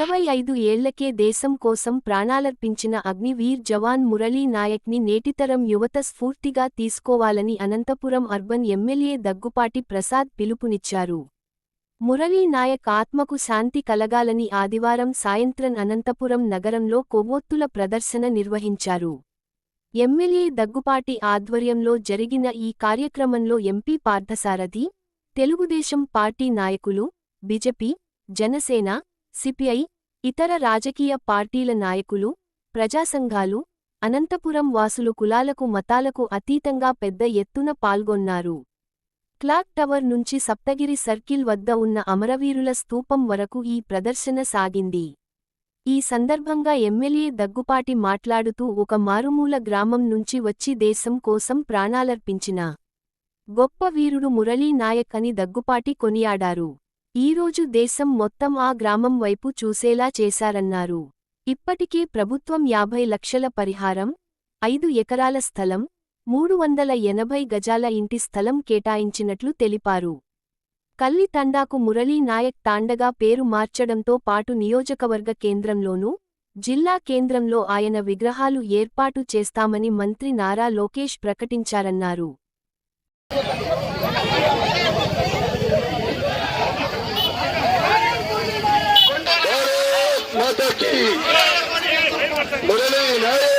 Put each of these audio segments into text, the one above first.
ఇరవై ఐదు ఏళ్ళకే దేశం కోసం ప్రాణాలర్పించిన అగ్నివీర్ జవాన్ మురళీ నాయక్ని నేటితరం యువత స్ఫూర్తిగా తీసుకోవాలని అనంతపురం అర్బన్ ఎమ్మెల్యే దగ్గుపాటి ప్రసాద్ పిలుపునిచ్చారు. మురళీ నాయక్ ఆత్మకు శాంతి కలగాలని ఆదివారం సాయంత్రం అనంతపురం నగరంలో కొవ్వొత్తుల ప్రదర్శన నిర్వహించారు. ఎమ్మెల్యే దగ్గుపాటి ఆధ్వర్యంలో జరిగిన ఈ కార్యక్రమంలో ఎంపీ పార్థసారథి తెలుగుదేశం పార్టీ నాయకులు బిజెపి జనసేన సిపిఐ ఇతర రాజకీయ పార్టీల నాయకులు ప్రజాసంఘాలు అనంతపురం వాసులు కులాలకు మతాలకు అతీతంగా పెద్ద ఎత్తున పాల్గొన్నారు. క్లాక్ టవర్ నుంచి సప్తగిరి సర్కిల్ వద్ద ఉన్న అమరవీరుల స్తూపం వరకు ఈ ప్రదర్శన సాగింది. ఈ సందర్భంగా ఎమ్మెల్యే దగ్గుపాటి మాట్లాడుతూ ఒక మారుమూల గ్రామం నుంచి వచ్చి దేశం కోసం ప్రాణాలర్పించిన గొప్ప వీరుడు మురళీ నాయక్ అని దగ్గుపాటి కొనియాడారు. ఈరోజు దేశం మొత్తం ఆ గ్రామం వైపు చూసేలా చేశారన్నారు. ఇప్పటికే ప్రభుత్వం యాభై లక్షల పరిహారం ఐదు ఎకరాల స్థలం మూడు వందల ఎనభై గజాల ఇంటి స్థలం కేటాయించినట్లు తెలిపారు. కల్లి తండాకు మురళీ నాయక్ తాండగా పేరు మార్చడంతో పాటు నియోజకవర్గ కేంద్రంలోనూ జిల్లా కేంద్రంలో ఆయన విగ్రహాలు ఏర్పాటు చేస్తామని మంత్రి నారా లోకేష్ ప్రకటించారన్నారు. Morelenga, aí!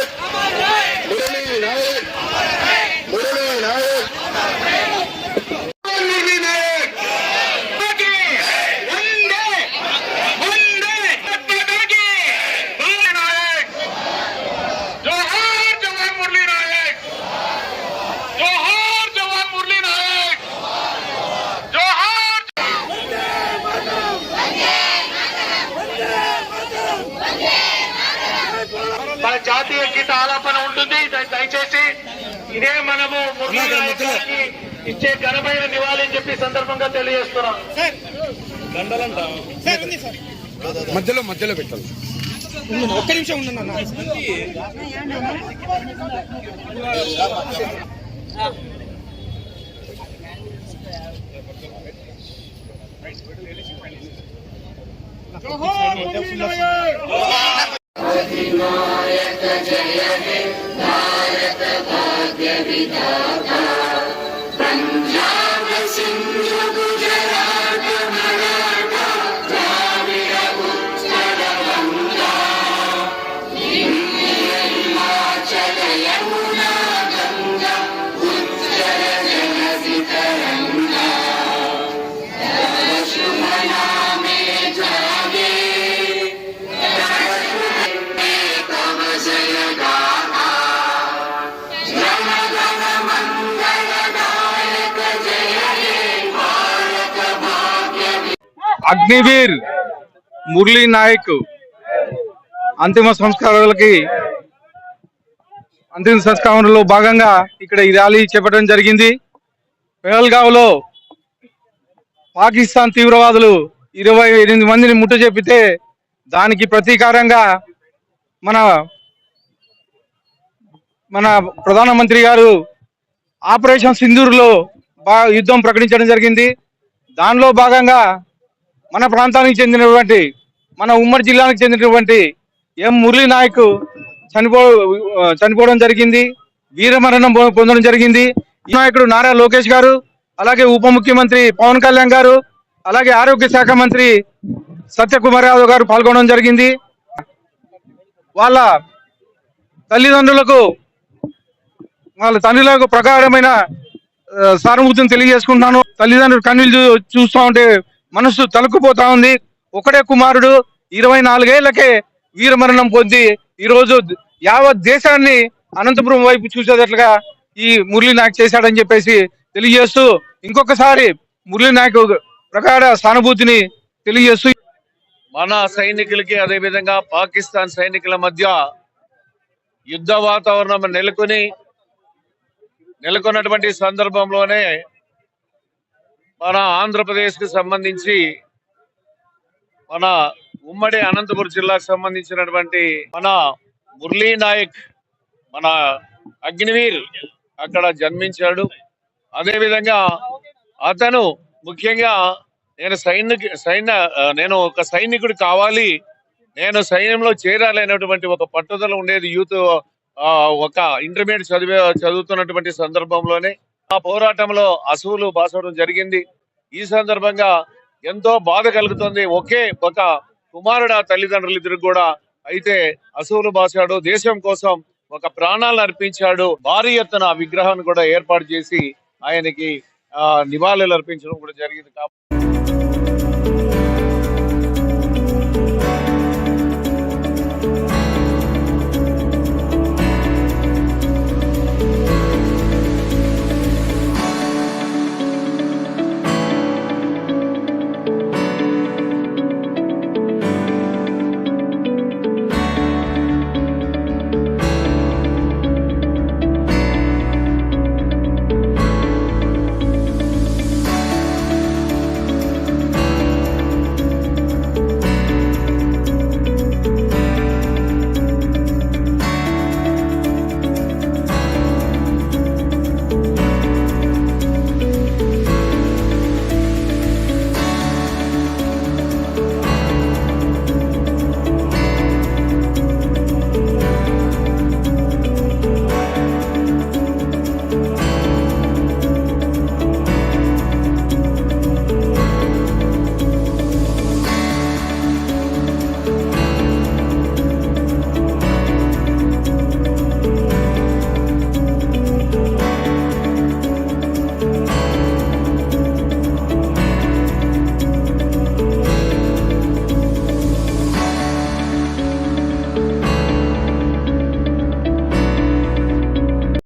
జాతీయ గీత ఆలాపన ఉంటుంది. దయ- దయచేసి ఇదే మనము ఇచ్చే ఘనమైన నివాళి అని చెప్పి సందర్భంగా తెలియజేస్తున్నాం. మధ్యలో మధ్యలో పెట్టాలి ఒక్క నిమిషం ఉందన్న जय हे भारत भाग्यविधाता पञ्जाब सिंह అగ్నివీర్ మురళీ నాయక్ అంతిమ సంస్కారాలకి అంతిమ సంస్కారంలో భాగంగా ఇక్కడ ఈ ర్యాలీ చేపట్టడం జరిగింది. పెహల్గావ్లో పాకిస్తాన్ తీవ్రవాదులు ఇరవై ఎనిమిది మందిని ముట్టు చెప్పితే దానికి ప్రతీకారంగా మన మన ప్రధానమంత్రి గారు ఆపరేషన్ సింధూర్లో యుద్ధం ప్రకటించడం జరిగింది. దానిలో భాగంగా మన ప్రాంతానికి చెందినటువంటి మన ఉమ్మడి జిల్లానికి చెందినటువంటి ఎం మురళీ నాయక్ చనిపో చనిపోవడం జరిగింది. వీరమరణం పొందడం జరిగింది. ఈ నాయకుడు నారా లోకేష్ గారు అలాగే ఉప ముఖ్యమంత్రి పవన్ కళ్యాణ్ గారు అలాగే ఆరోగ్య శాఖ మంత్రి సత్యకుమార్ యాదవ్ గారు పాల్గొనడం జరిగింది. వాళ్ళ తల్లిదండ్రులకు వాళ్ళ తండ్రులకు ప్రకారమైన సానుభూతిని తెలియజేసుకుంటున్నాను. తల్లిదండ్రులు కన్నీళ్ళు చూ- ఉంటే మనసు తలుకుపోతా ఉంది. ఒకడే కుమారుడు ఇరవై నాలుగేళ్ళకే వీరమరణం పొంది ఈరోజు యావత్ దేశాన్ని అనంతపురం వైపు చూసేటట్లుగా ఈ మురళీ నాయక్ చేశాడని చెప్పేసి తెలియజేస్తూ ఇంకొకసారి మురళీ నాయక్ ప్రకార సానుభూతిని తెలియజేస్తూ మన సైనికులకి అదేవిధంగా పాకిస్తాన్ సైనికుల మధ్య యుద్ధ వాతావరణం నెలకొని నెలకొన్నటువంటి సందర్భంలోనే మన ఆంధ్రప్రదేశ్కు సంబంధించి మన ఉమ్మడి అనంతపురం జిల్లాకు సంబంధించినటువంటి మన మురళీ నాయక్ మన అగ్నివీర్ అక్కడ జన్మించాడు. అదేవిధంగా అతను ముఖ్యంగా నేను సైనిక సైన్య నేను ఒక సైనికుడు కావాలి. నేను సైన్యంలో చేరాలనేటువంటి ఒక పట్టుదల ఉండేది యూత్ ఒక ఇంటర్మీడియట్ చదివే చదువుతున్నటువంటి సందర్భంలోనే. ఆ పోరాటంలో అసువులు బాసడం జరిగింది. ఈ సందర్భంగా ఎంతో బాధ కలుగుతుంది. ఒకే ఒక కుమారుడు ఆ తల్లిదండ్రులు ఇద్దరు కూడా అయితే అసువులు బాసాడు. దేశం కోసం ఒక ప్రాణాలను అర్పించాడు. భారీ ఎత్తున విగ్రహాన్ని కూడా ఏర్పాటు చేసి ఆయనకి ఆ నివాళులు అర్పించడం కూడా జరిగింది. కాబట్టి